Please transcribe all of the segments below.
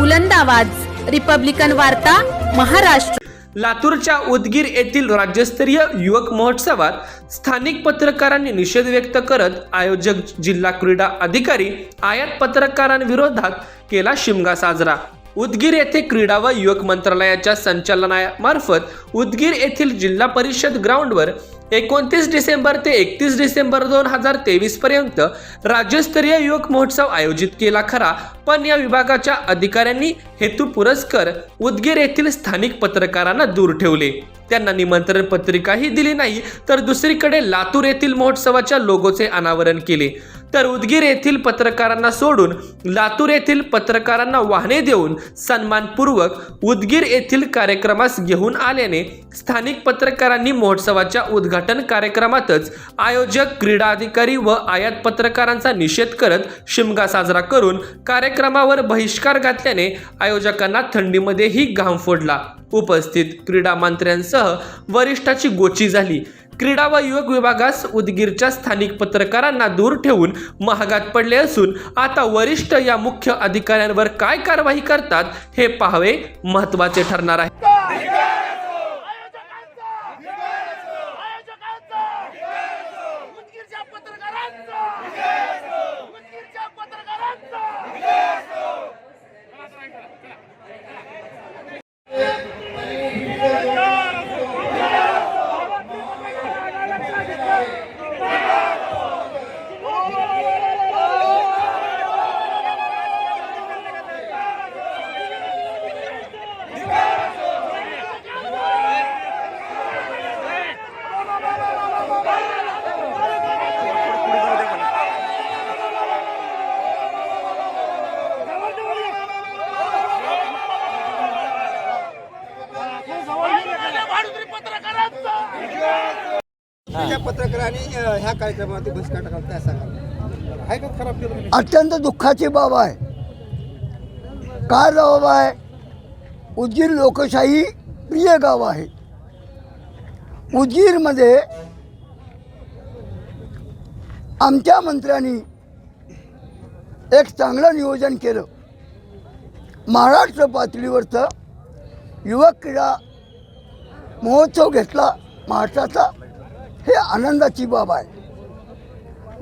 बुलंद आवाज. रिपब्लिकन वार्ता महाराष्ट्र. लातूरच्या उदगीर येथील राज्यस्तरीय युवक महोत्सवात स्थानिक पत्रकारांनी निषेध व्यक्त करत आयोजक जिल्हा क्रीडा अधिकारी आयात पत्रकारांविरोधात केला शिमगा साजरा. उदगीर येथे क्रीडा व युवक मंत्रालयाच्या संचालनामार्फत उदगीर येथील जिल्हा परिषद ग्राउंडवर एकोणतीस डिसेंबर ते एकतीस डिसेंबर दोन हजार तेवीस पर्यंत राज्यस्तरीय युवक महोत्सव आयोजित केला खरा. पण या विभागाच्या अधिकाऱ्यांनी हेतू पुरस्कर उदगीर येथील स्थानिक पत्रकारांना दूर ठेवले. त्यांना निमंत्रण पत्रिकाही दिली नाही तर दुसरीकडे लातूर येथील महोत्सवाच्या लोगोचे अनावरण केले. तर उदगीर येथील पत्रकारांना सोडून लातूर येथील पत्रकारांना वाहने देऊन सन्मानपूर्वक उदगीर येथील कार्यक्रमास घेऊन आल्याने स्थानिक पत्रकारांनी महोत्सवाच्या उद्घाटन कार्यक्रमातच आयोजक क्रीडा अधिकारी व आयात पत्रकारांचा निषेध करत शिमगा साजरा करून कार्यक्रमावर बहिष्कार घातल्याने आयोजकांना थंडीमध्येही घाम फोडला. उपस्थित क्रीडा मंत्र्यांसह वरिष्ठाची गोची झाली. क्रीडा व युवक विभागास उदगीरच्या स्थानिक पत्रकारांना दूर ठेवून महागात पडले असून आता वरिष्ठ या मुख्य अधिकाऱ्यांवर काय कारवाई करतात हे पाहावे महत्त्वाचे ठरणार आहे. त्या पत्रकारांनी अ, ह्या कार्यक्रमावरती बहिष्कार टाकला काय सांगा आहे का खराब केलं अत्यंत दुःखाची बाब आहे. काय बाब आहे. उदगीर लोकशाही प्रिय गाव आहे. उदगीरमध्ये आमच्या मंत्र्यांनी एक चांगलं नियोजन केलं. महाराष्ट्र पातळीवरचं युवक क्रीडा महोत्सव घेतला महाराष्ट्राचा. हे आनंदाची बाब आहे.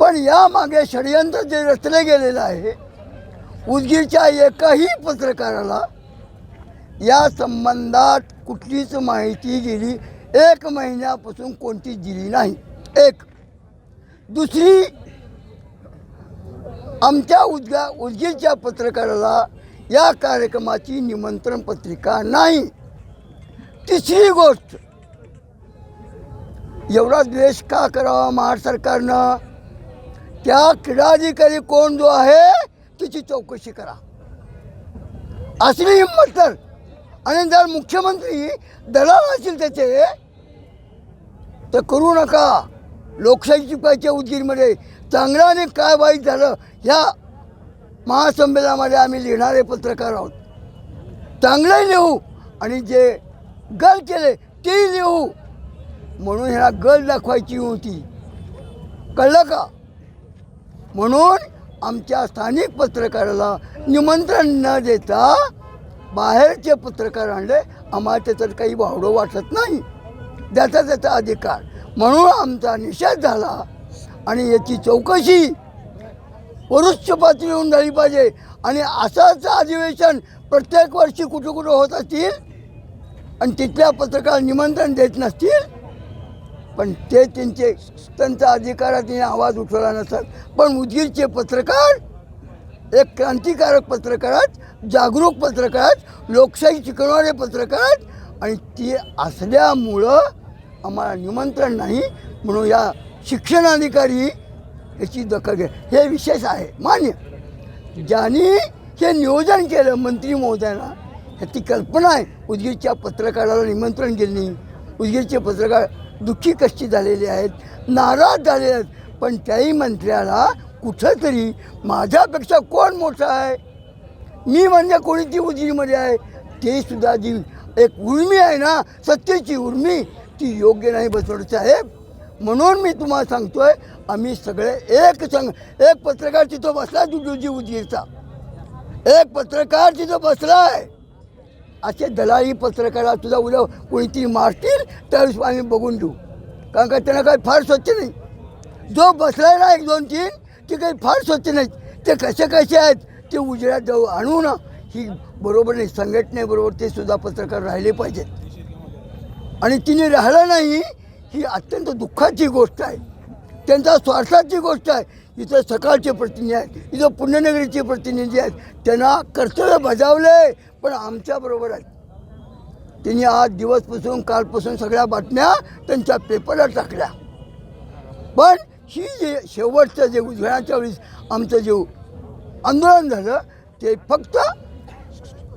पण यामागे षडयंत्र जे रचले गेलेलं आहे उदगीरच्या एकाही पत्रकाराला या संबंधात कुठलीच माहिती गेली एक महिन्यापासून कोणतीच दिली नाही. एक. दुसरी आमच्या उदगा उदगीरच्या पत्रकाराला या कार्यक्रमाची निमंत्रण पत्रिका नाही. तिसरी गोष्ट एवढा द्वेष का करावा महाड सरकारनं? त्या क्रीडाधिकारी कोण जो आहे तिची चौकशी करा. असली हिंमत तर. आणि जर मुख्यमंत्री दलाल असतील त्याचे तर करू नका. लोकशाही पाहिजे उदगीरमध्ये. चांगलं आणि काय वाईट झालं ह्या महासंमेलनामध्ये आम्ही लिहिणारे पत्रकार आहोत. चांगलंही लिहू आणि जे गल केले तेही लिहू. म्हणून ह्याला गल दाखवायची होती. कळलं का? म्हणून आमच्या स्थानिक पत्रकाराला निमंत्रण न देता बाहेरचे पत्रकार आणले. आम्हाला त्याच्यात काही वावडं वाटत नाही. त्याचा त्याचा अधिकार. म्हणून आमचा निषेध झाला. आणि याची चौकशी वृच्छ पातळी होऊन झाली पाहिजे. आणि असंच अधिवेशन प्रत्येक वर्षी कुठं कुठं होत असतील आणि तिथल्या पत्रकार निमंत्रण देत नसतील पण ते त्यांचे त्यांचा अधिकारात आवाज उठवला नसतात पण उदगीरचे पत्रकार एक क्रांतिकारक पत्रकारात जागरूक पत्रकारात लोकशाही शिकवणारे पत्रकार आणि ती असल्यामुळं आम्हाला निमंत्रण नाही म्हणून या शिक्षणाधिकारी याची दखल घे. हे विशेष आहे. मान्य. ज्यांनी हे नियोजन केलं मंत्री महोदयांना ह्याची कल्पना आहे. उदगीरच्या पत्रकाराला निमंत्रण केलं नाही उदगीरचे पत्रकार दुःखी कष्टी झालेले आहेत नाराज झालेले आहेत. पण त्याही मंत्र्याला कुठंतरी माझ्यापेक्षा कोण मोठा आहे? मी म्हणजे कोणी ती उदगीरमध्ये आहे? ते सुद्धा जी एक उर्मी आहे ना सत्तेची उर्मी ती योग्य नाही बसवड साहेब. म्हणून मी तुम्हाला सांगतो आहे आम्ही सगळे एक संघ एक पत्रकार तिथं बसला तुझी उजीरचा एक पत्रकार तिथं बसला आहे असे दलाली पत्रकारा तुझा उद्या कोणीतरी मारतील त्यावेळेस आम्ही बघून घेऊ. कारण का त्यांना काही फार स्वच्छ नाही. जो बसलेला ना एक दोन तीन ते काही फार स्वच्छ नाहीत. ते कसे कसे आहेत ते उजेडात जाऊ आणू ना. ही बरोबर नाही संघटनेबरोबर ते सुद्धा पत्रकार राहिले पाहिजेत. आणि तिने राहिलं नाही ही अत्यंत दुःखाची गोष्ट आहे. त्यांचा स्वार्थाची गोष्ट आहे. इथं सकाळचे प्रतिनिधी आहेत इथं पुण्यनगरीचे प्रतिनिधी आहेत. त्यांना कर्तव्य बजावले पण आमच्याबरोबर आहेत. त्यांनी आज दिवसपासून कालपासून सगळ्या बातम्या त्यांच्या पेपरला टाकल्या. पण ही जे शेवटचं जे उजळण्याच्या वेळेस आमचं जे आंदोलन झालं ते फक्त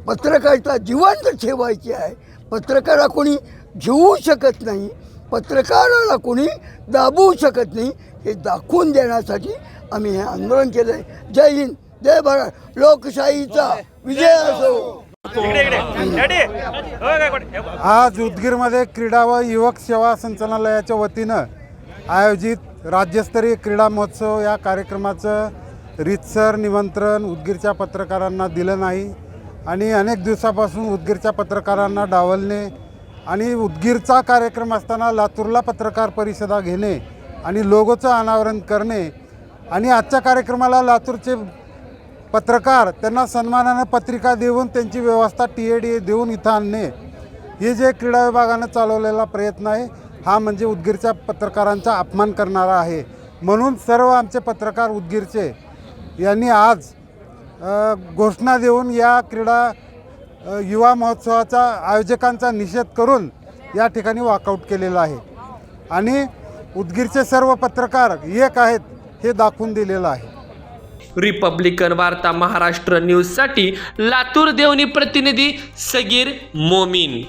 पत्रकारिता जिवंत ठेवायची आहे. पत्रकारा कोणी घेऊ शकत नाही. पत्रकाराला कोणी दाबवू शकत नाही हे दाखवून देण्यासाठी आम्ही हे आंदोलन केलं आहे जय हिंद जय भारत. लोकशाहीचा विजय असो. आज उदगीरमध्ये क्रीडा व युवक सेवा संचालनालयाच्या वतीनं आयोजित राज्यस्तरीय क्रीडा महोत्सव या कार्यक्रमाचं रीतसर निमंत्रण उदगीरच्या पत्रकारांना दिलं नाही आणि अनेक दिवसापासून उदगीरच्या पत्रकारांना डावलणे आणि उदगीरचा कार्यक्रम असताना लातूरला पत्रकार परिषदा घेणे आणि लोगोचं अनावरण करणे आणि आजच्या कार्यक्रमाला लातूरचे पत्रकार त्यांना सन्मानानं पत्रिका देऊन त्यांची व्यवस्था टी ए डी ए देऊन इथं आणणे हे जे क्रीडा विभागानं चालवलेला प्रयत्न आहे हा म्हणजे उदगीरच्या पत्रकारांचा अपमान करणारा आहे. म्हणून सर्व आमचे पत्रकार उदगीरचे यांनी आज घोषणा देऊन या क्रीडा युवा महोत्सवाचा आयोजकांचा निषेध करून या ठिकाणी वॉकआउट केलेला आहे. आणि उदगीरचे सर्व पत्रकार एक आहेत हे दाखवून दिलेलं आहे. रिपब्लिकन वार्ता महाराष्ट्र न्यूजसाठी लातूर देवणी प्रतिनिधी सगीर मोमीन.